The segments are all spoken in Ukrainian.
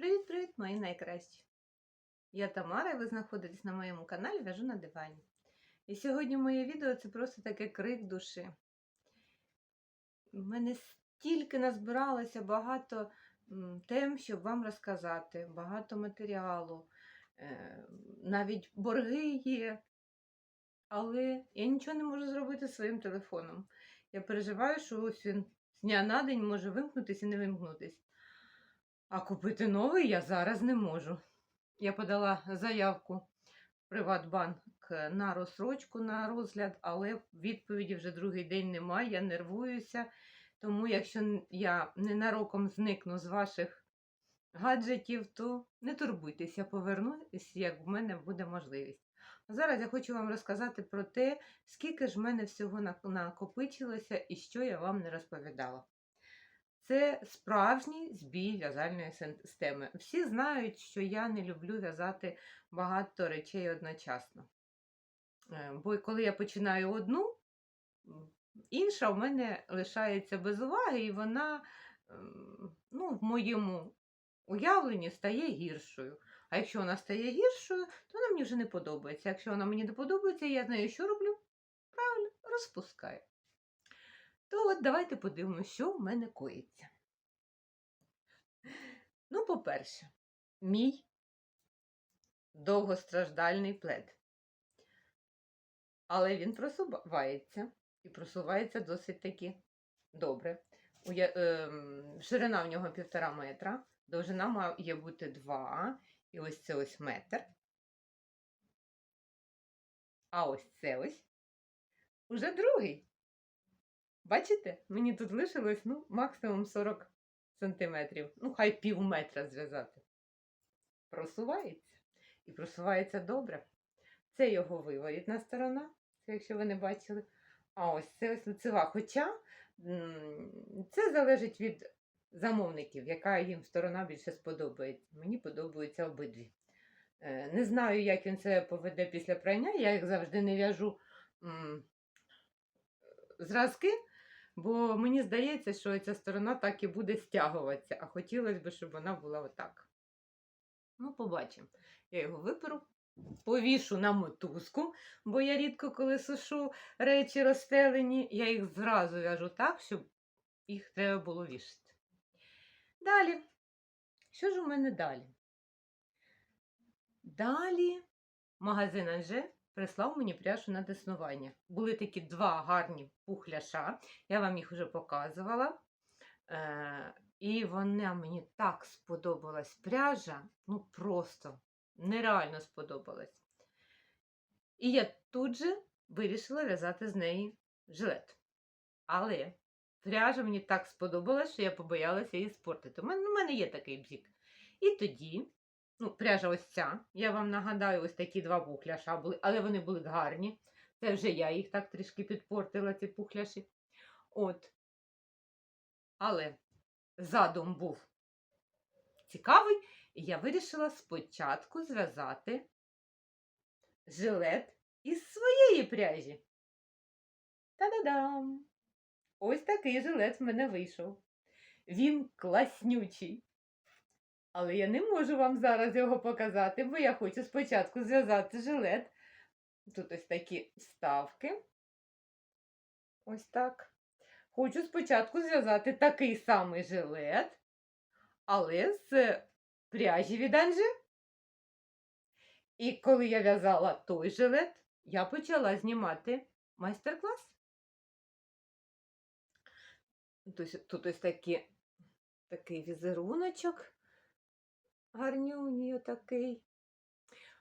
Привіт-привіт, мої найкращі! Я Тамара, і ви знаходитесь на моєму каналі Вяжу на дивані. І сьогодні моє відео це просто таке крик душі. У мене стільки назбиралося багато тем, щоб вам розказати, багато матеріалу, е, навіть борги є. Але я нічого не можу зробити своїм телефоном. Я переживаю, що ось він з дня на день може вимкнутися і не вимкнутись. А купити новий я зараз не можу. Я подала заявку в Приватбанк на розсрочку на розгляд, але відповіді вже другий день немає. Я нервуюся. Тому, якщо я ненароком зникну з ваших гаджетів, то не турбуйтесь, я повернусь, як в мене буде можливість. А зараз я хочу вам розказати про те, скільки ж в мене всього накопичилося і що я вам не розповідала. Це справжній збій в'язальної системи. Всі знають, що я не люблю в'язати багато речей одночасно. Е, Бо коли я починаю одну, інша в мене лишається без уваги, і вона ем, ну, в моєму уявленні стає гіршою. А якщо вона стає гіршою, то вона мені вже не подобається. Якщо вона мені не подобається, я з нею що роблю? Правильно, розпускаю. То от давайте подивимося, що в мене коїться. Ну, по-перше, мій довгостраждальний плед. Але він просувається і просувається досить таки добре. Ем, Ширина в нього півтора метра, довжина має бути 2, і ось це ось метр. А ось це ось уже другий. Бачите, мені тут лишилось ну, максимум 40 сантиметрів. Ну, хай пів метра зв'язати. Просувається. І просувається добре. Це його виворітна сторона, якщо ви не бачили. А ось це ось лицева. Хоча це залежить від замовників, яка їм сторона більше сподобається. Мені подобаються обидві. Е, Не знаю, як він це поведе після прання. Я їх завжди не в'яжу зразки, бо мені здається, що ця сторона так і буде стягуватися, а хотілося б, щоб вона була отак. Ну, побачимо. Я його виперу, повішу на мотузку, бо я рідко коли сушу речі розстелені, я їх зразу в'яжу так, щоб їх треба було вішати. Далі. Що ж у мене далі? Далі магазин Анже прислав мені пряжу на теснування. Були такі два гарні пухляша, я вам їх вже показувала. Е, і вона мені так сподобалась пряжа, ну просто нереально сподобалась. І я тут же вирішила в'язати з неї жилет. Але пряжа мені так сподобалась, що я побоялася її спортити. У мене, у мене є такий бзік. І тоді, ну, пряжа ось ця, я вам нагадаю, ось такі два пухляша були, але вони були гарні. Це вже я їх так трішки підпортила, ці пухляші. От. Але задум був цікавий, і я вирішила спочатку зв'язати жилет із своєї пряжі. Та-да-дам! Ось такий жилет в мене вийшов. Він класнючий. Але я не можу вам зараз його показати, бо я хочу спочатку зв'язати жилет. Тут ось такі вставки. Ось так. Хочу спочатку зв'язати такий самий жилет, але з пряжі від Анжи. І коли я в'язала той жилет, я почала знімати майстер-клас. Тут, ось такі, такий візеруночок. Гарнюній отакий.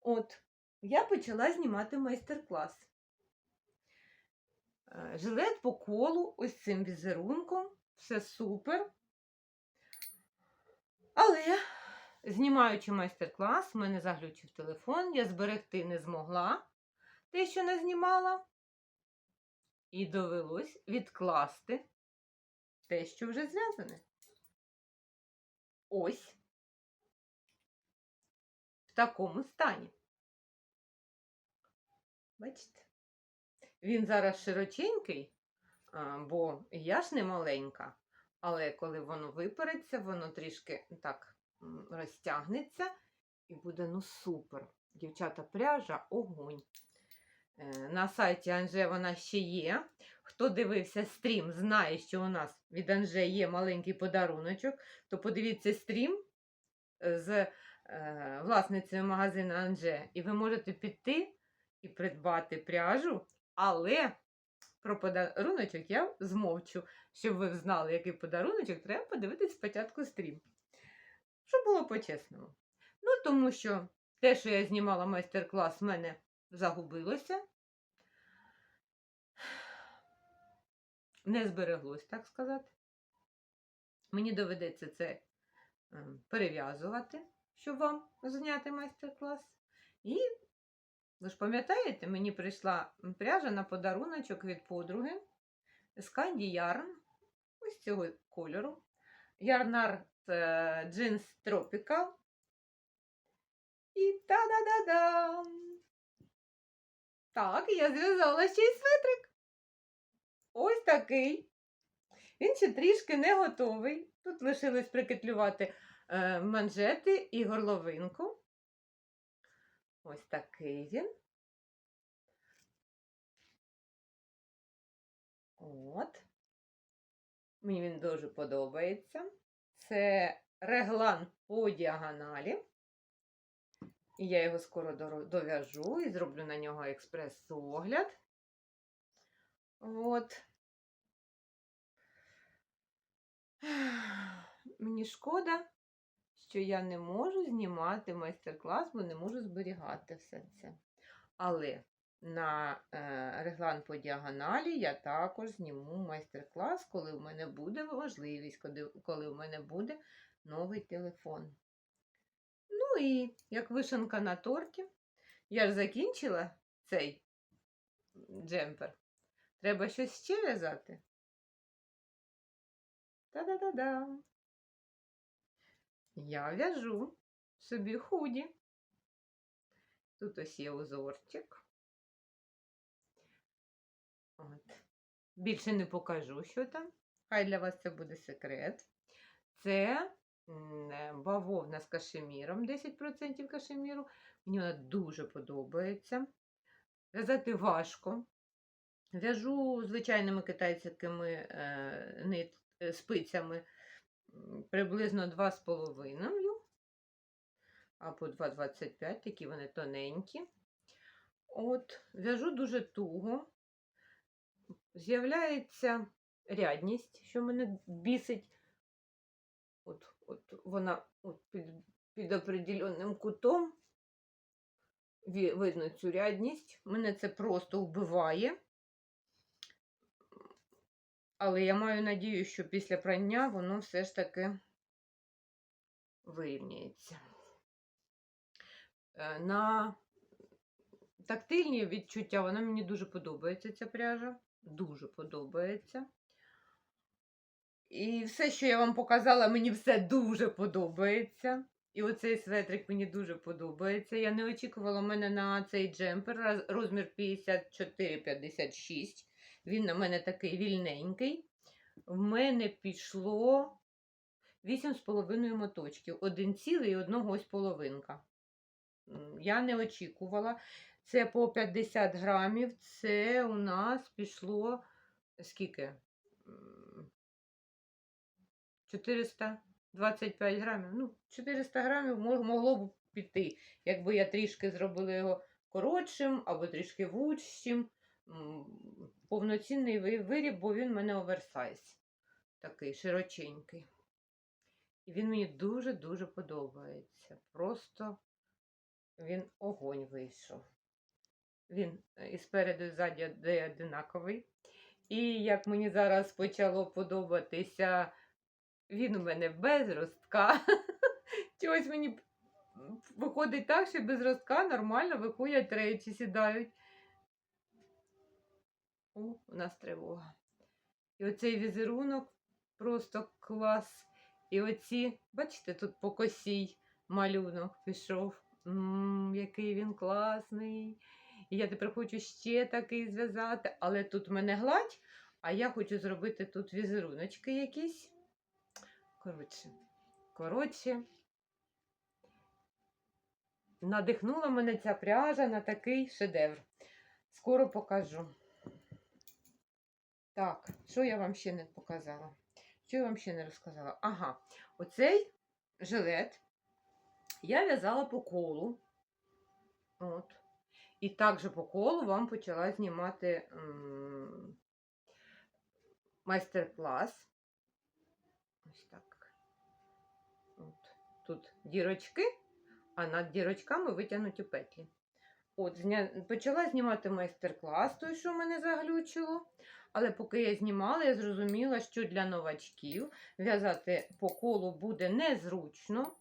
От, я почала знімати майстер-клас. Е, Жилет по колу, ось цим візерунком, все супер. Але, знімаючи майстер-клас, в мене заглючив телефон, я зберегти не змогла те, що не знімала. І довелось відкласти те, що вже зв'язане. Ось в такому стані. Бачите? Він зараз широченький, бо я ж не маленька, але коли воно випереться, воно трішки так розтягнеться і буде ну супер. Дівчата, пряжа огонь. Е, На сайті Анже вона ще є. Хто дивився стрім, знає, що у нас від Анже є маленький подаруночок, то подивіться стрім е, з власницею магазину Анже, і ви можете піти і придбати пряжу, але про подаруночок я змовчу. Щоб ви знали, який подаруночок, треба подивитись спочатку стрім. Щоб було по-чесному. Ну, тому що те, що я знімала майстер-клас, в мене загубилося. Не збереглось, так сказати. Мені доведеться це ем, перев'язувати, щоб вам зняти майстер-клас. І ви ж пам'ятаєте, мені прийшла пряжа на подаруночок від подруги з Candy Yarn, ось цього кольору. Art е, Jeans Tropical. І та-да-да-дам! Так, я зв'язала ще й светрик. Ось такий. Він ще трішки не готовий. Тут лишилось прикетлювати манжети і горловинку. Ось такий він. От. Мені він дуже подобається. Це реглан по діагоналі. І я його скоро дов'яжу і зроблю на нього експрес-огляд. От. Мені шкода, що я не можу знімати майстер-клас, бо не можу зберігати все це. Але на е, реглан по діагоналі я також зніму майстер-клас, коли в мене буде можливість, коли, в мене буде новий телефон. Ну і як вишенка на торті, я ж закінчила цей джемпер. Треба щось ще в'язати. Та-да-да-да. Я в'яжу собі худі. Тут ось є узорчик. От. Більше не покажу, що там. Хай для вас це буде секрет. Це е, бавовна з кашеміром, 10% кашеміру. Мені вона дуже подобається. В'язати важко. В'яжу звичайними китайськими е, е, спицями приблизно 2,5 або 2,25, такі вони тоненькі. От, в'яжу дуже туго. З'являється рядність, що мене бісить. От, от вона от під, під определенним кутом. Видно цю рядність. Мене це просто вбиває. Але я маю надію, що після прання воно все ж таки вирівняється. Е, На тактильні відчуття вона мені дуже подобається, ця пряжа. Дуже подобається. І все, що я вам показала, мені все дуже подобається. І оцей светрик мені дуже подобається. Я не очікувала мене на цей джемпер розмір 54-56. Він на мене такий вільненький. В мене пішло 8,5 моточків. Один цілий і одного ось половинка. Я не очікувала. Це по 50 грамів. Це у нас пішло скільки? 425 грамів. Ну, 400 грамів могло б піти, якби я трішки зробила його коротшим або трішки вужчим. Повноцінний виріб, бо він в мене оверсайз. Такий широченький. І він мені дуже-дуже подобається. Просто він огонь вийшов. Він е, і спереду, і ззаді одинаковий. І як мені зараз почало подобатися, він у мене без ростка. Чогось мені виходить так, що без ростка нормально виходять речі, сідають. О, у нас тривога. І оцей візерунок просто клас. І оці, бачите, тут по косій малюнок пішов. М, який він класний. І я тепер хочу ще такий зв'язати, але тут мене гладь, а я хочу зробити тут візеруночки якісь. Коротше, коротше, надихнула мене ця пряжа на такий шедевр. Скоро покажу. Так, що я вам ще не показала? Що я вам ще не розказала? Ага, оцей жилет я в'язала по колу. От. І також по колу вам почала знімати майстер-клас. Ось так. От. Тут дірочки, а над дірочками витягнуті петлі. От, зня... почала знімати майстер-клас, той, що мене заглючило. Але поки я знімала, я зрозуміла, що для новачків в'язати по колу буде незручно,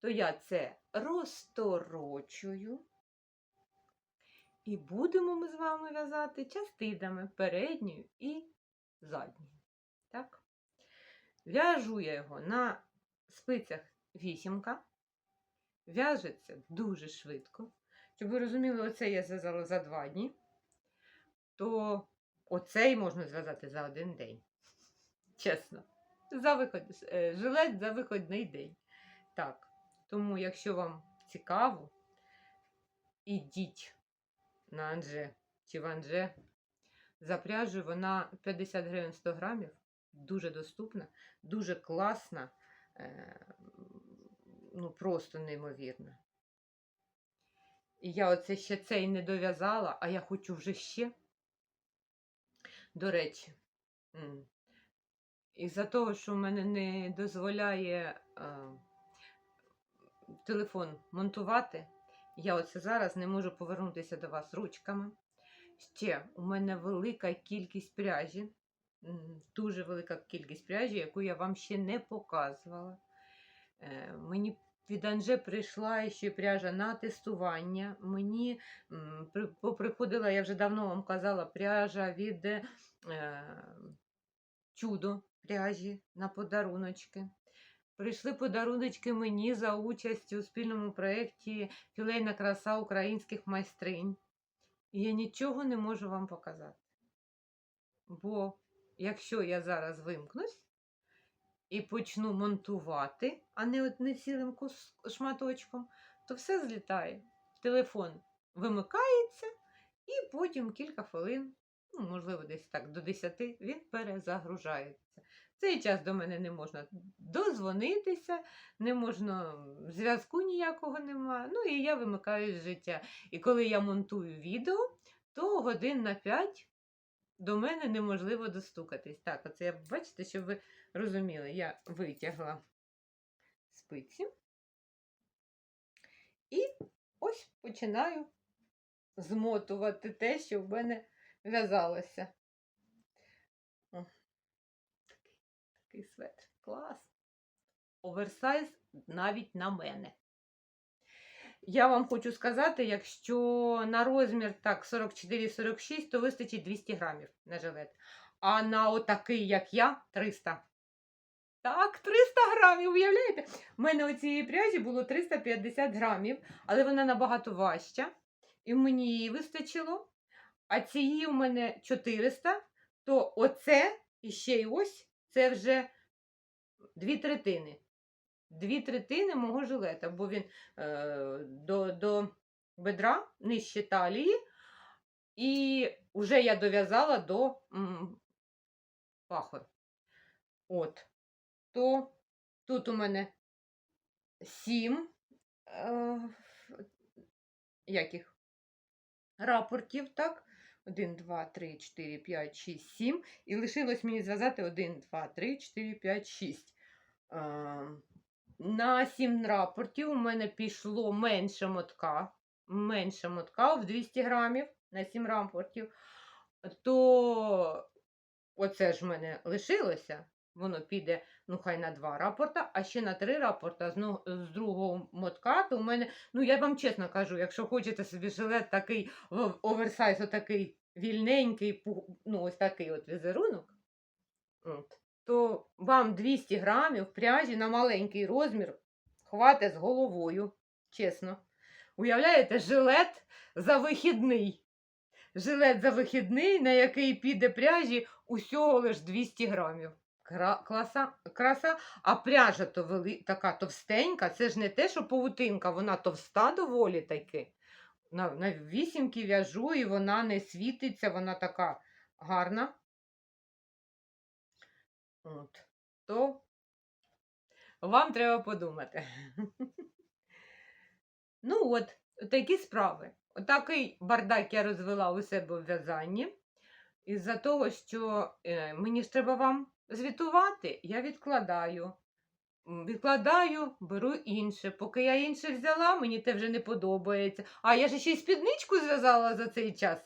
то я це розторочую. І будемо ми з вами в'язати частинами передньою і задньою. Так? В'яжу я його на спицях вісімка. В'яжеться дуже швидко. Щоб ви розуміли, оце я зв'язала за два дні, то оцей можна зв'язати за один день. Чесно. За виход... е, Жилет за виходний день. Так. Тому, якщо вам цікаво, ідіть на Анже чи в Анже. За пряжу вона 50 гривень 100 грамів. Дуже доступна, дуже класна, е, ну просто неймовірна. І я оце ще цей не дов'язала, а я хочу вже ще. До речі, із-за того, що в мене не дозволяє е, телефон монтувати, я оце зараз не можу повернутися до вас ручками. Ще у мене велика кількість пряжі, дуже велика кількість пряжі, яку я вам ще не показувала. Е, Мені від Анже прийшла ще пряжа на тестування. Мені м, при- поприходила, я вже давно вам казала, пряжа від е, чудо пряжі на подаруночки. Прийшли подаруночки мені за участь у спільному проєкті Філейна краса українських майстринь. І я нічого не можу вам показати. Бо якщо я зараз вимкнусь і почну монтувати, а не от не цілим шматочком, то все злітає. Телефон вимикається, і потім кілька хвилин, ну, можливо, десь так до 10, він перезагружається. Цей час до мене не можна дозвонитися, не можна зв'язку ніякого немає. Ну і я вимикаю з життя. І коли я монтую відео, то годин на 5 до мене неможливо достукатись. Так, оце я бачите, щоб ви розуміли, я витягла спиці. І ось починаю змотувати те, що в мене в'язалося. Такий, такий светр. Клас. Оверсайз навіть на мене. Я вам хочу сказати, якщо на розмір так 44-46, то вистачить 200 грамів на жилет. А на отакий, як я, 300. Так, 300 грамів, уявляєте? У мене у цієї пряжі було 350 грамів, але вона набагато важча. І мені її вистачило. А цієї у мене 400, то оце і ще й ось це вже дві третини. Дві третини мого жилета, бо він е, до, до бедра нижче талії. І вже я дов'язала до м, пахви. От. То тут у мене сім е, яких рапортів, так? 1, 2, 3, 4, 5, 6, 7. І лишилось мені зв'язати 1, 2, 3, 4, 5, 6. Е, на 7 рапортів у мене пішло менше мотка. Менше мотка в 200 грамів на 7 рапортів. То оце ж в мене лишилося. Воно піде, ну, хай на 2 рапорта, а ще на 3 рапорта з, з другого мотка, то у мене, ну я вам чесно кажу, якщо хочете собі жилет такий оверсайз, отакий вільненький, ну, ось такий от візерунок, от, то вам 200 грамів пряжі на маленький розмір хватить з головою, чесно. Уявляєте, жилет за вихідний. Жилет за вихідний, на який піде пряжі усього лиш 200 грамів. Кра, класа, краса, а пряжа то вели, така товстенька, це ж не те, що павутинка, вона товста доволі таки. На, на вісімки в'яжу, і вона не світиться, вона така гарна. От. То вам треба подумати. Ну от, такі справи. Отакий бардак я розвела у себе в в'язанні. Із-за того, що е, мені ж треба вам звітувати, я відкладаю. Відкладаю, беру інше. Поки я інше взяла, мені те вже не подобається. А я ж ще й спідничку зв'язала за цей час.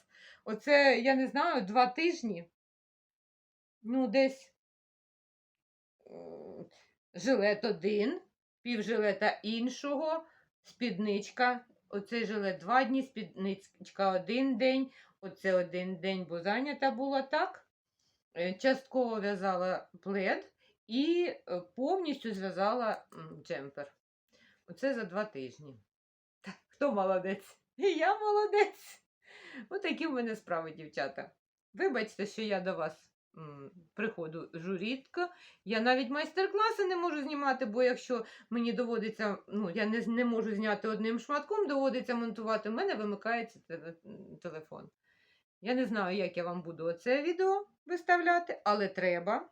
Оце, я не знаю, два тижні. Ну, десь жилет один, пів жилета іншого, спідничка. Оцей жилет два дні, спідничка один день. Оце один день, бо зайнята була так. Е, Частково в'язала плед і е, повністю зв'язала джемпер. Оце за два тижні. Хто молодець? Я молодець. Отакі в мене справи, дівчата. Вибачте, що я до вас м, приходжу рідко. Я навіть майстер-класи не можу знімати, бо якщо мені доводиться, ну, я не, не можу зняти одним шматком, доводиться монтувати, в мене вимикається телефон. Я не знаю, як я вам буду оце відео виставляти, але треба,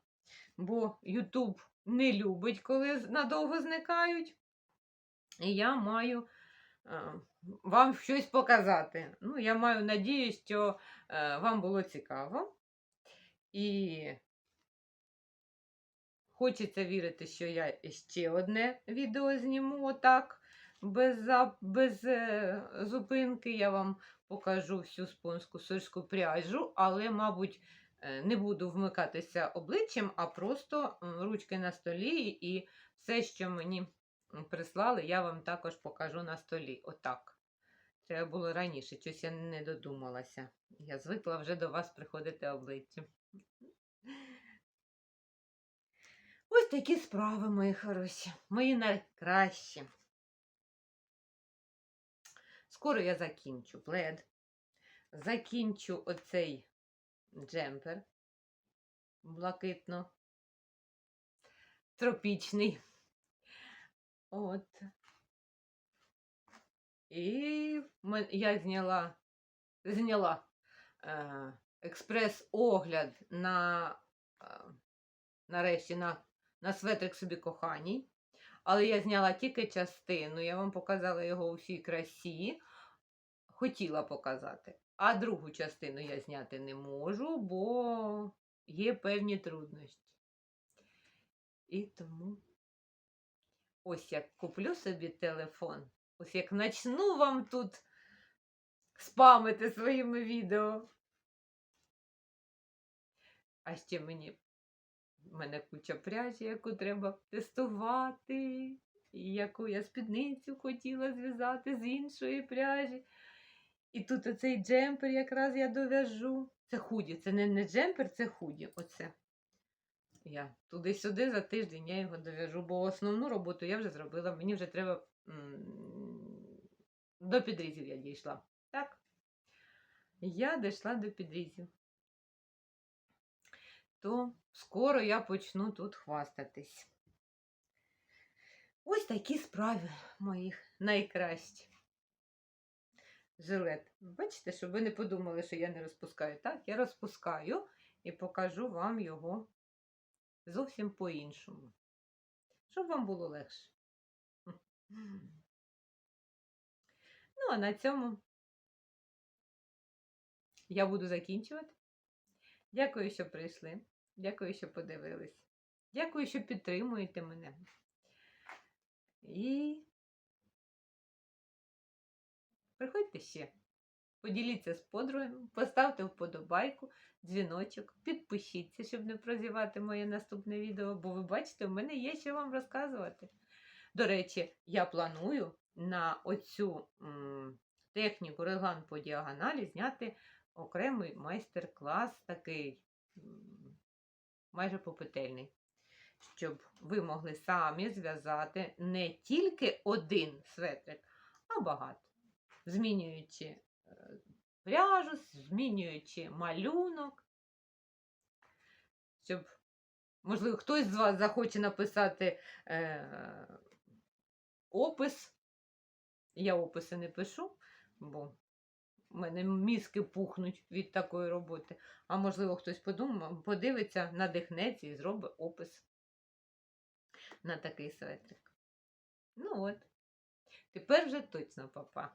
бо YouTube не любить, коли надовго зникають. І я маю е, вам щось показати. Ну, я маю надію, що е, вам було цікаво. І хочеться вірити, що я ще одне відео зніму отак, без, без е, зупинки. Я вам покажу всю спонську сольську пряжу, але, мабуть, е, не буду вмикатися обличчям, а просто ручки на столі і все, що мені прислали, я вам також покажу на столі. Отак. Треба було раніше, щось я не додумалася. Я звикла вже до вас приходити обличчям. Ось такі справи, мої хороші, мої найкращі. Скоро я закінчу плед, закінчу оцей джемпер блакитно тропічний. От. І я зняла, зняла е, експрес-огляд на е, нарешті на, на светрик собі коханій. Але я зняла тільки частину, я вам показала його у всій красі. Хотіла показати. А другу частину я зняти не можу, бо є певні труднощі. І тому ось як куплю собі телефон, ось як начну вам тут спамити своїми відео. А ще мені в мене куча пряжі, яку треба тестувати, і яку я спідницю хотіла зв'язати з іншої пряжі. І тут оцей джемпер якраз я дов'яжу. Це худі, це не, не джемпер, це худі. Оце. Я туди-сюди за тиждень я його дов'яжу, бо основну роботу я вже зробила. Мені вже треба до підрізів я дійшла. Так? Я дійшла до підрізів то скоро я почну тут хвастатись. Ось такі справи моїх найкращі. Жилет. Бачите, щоб ви не подумали, що я не розпускаю. Так, я розпускаю і покажу вам його зовсім по-іншому. Щоб вам було легше. Ну, а на цьому я буду закінчувати. Дякую, що прийшли. Дякую, що подивились. Дякую, що підтримуєте мене. І приходьте ще. Поділіться з подругами, поставте вподобайку, дзвіночок, підпишіться, щоб не прозівати моє наступне відео, бо ви бачите, в мене є що вам розказувати. До речі, я планую на оцю м, техніку реглан по діагоналі зняти окремий майстер-клас такий м, майже попетельний, щоб ви могли самі зв'язати не тільки один светрик, а багато. Змінюючи е, пряжу, змінюючи малюнок, щоб Можливо, хтось з вас захоче написати е, опис. Я описи не пишу, бо в мене мізки пухнуть від такої роботи. А можливо, хтось подумав, подивиться, надихнеться і зробить опис на такий светрик. Ну от. Тепер вже точно папа.